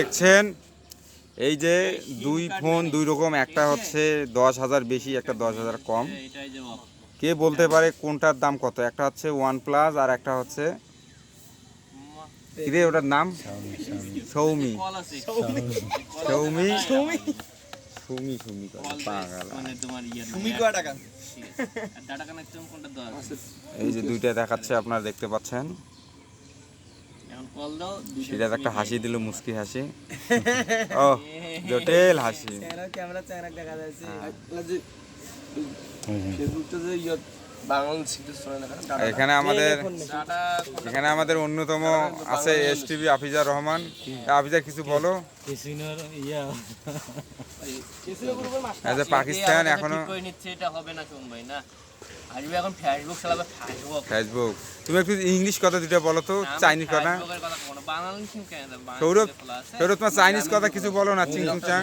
দেখছেন এই যে দুই ফোন দুই রকম একটা হচ্ছে দশ হাজার বেশি একটা দশ হাজার কম। কে বলতে পারে কোনটার দাম কত? একটা হচ্ছে ওয়ান প্লাস আর একটা হচ্ছে কিরে ওটার নাম? সৌমি। সৌমি? সৌমি এই যে দুইটা দেখাচ্ছে আপনারা দেখতে পাচ্ছেন। সেটা একটা হাসি দিল মুস্কি হাসি। ও জটিল হাসি। ক্যামেরা চ্যাংরা দেখা যাচ্ছে। ফেসবুকটা যে এখানে আমাদের এখানে আমাদের অন্যতম আছে এস টিভি আফিজার রহমান। আফিজার কিছু বলো? পাকিস্তান এখনও ঠিক করে নিচ্ছে এটা হবে না কোন ভাই না? আসবে এখন ফেসবুক চালাবে ফেসবুক ফেসবুক তুমি একটু ইংলিশ কথা দুটো বলো তো চাইনিজ কথা। সৌরভ সৌরভ তোমার চাইনিজ কথা কিছু বলো না চিং। চিং চাং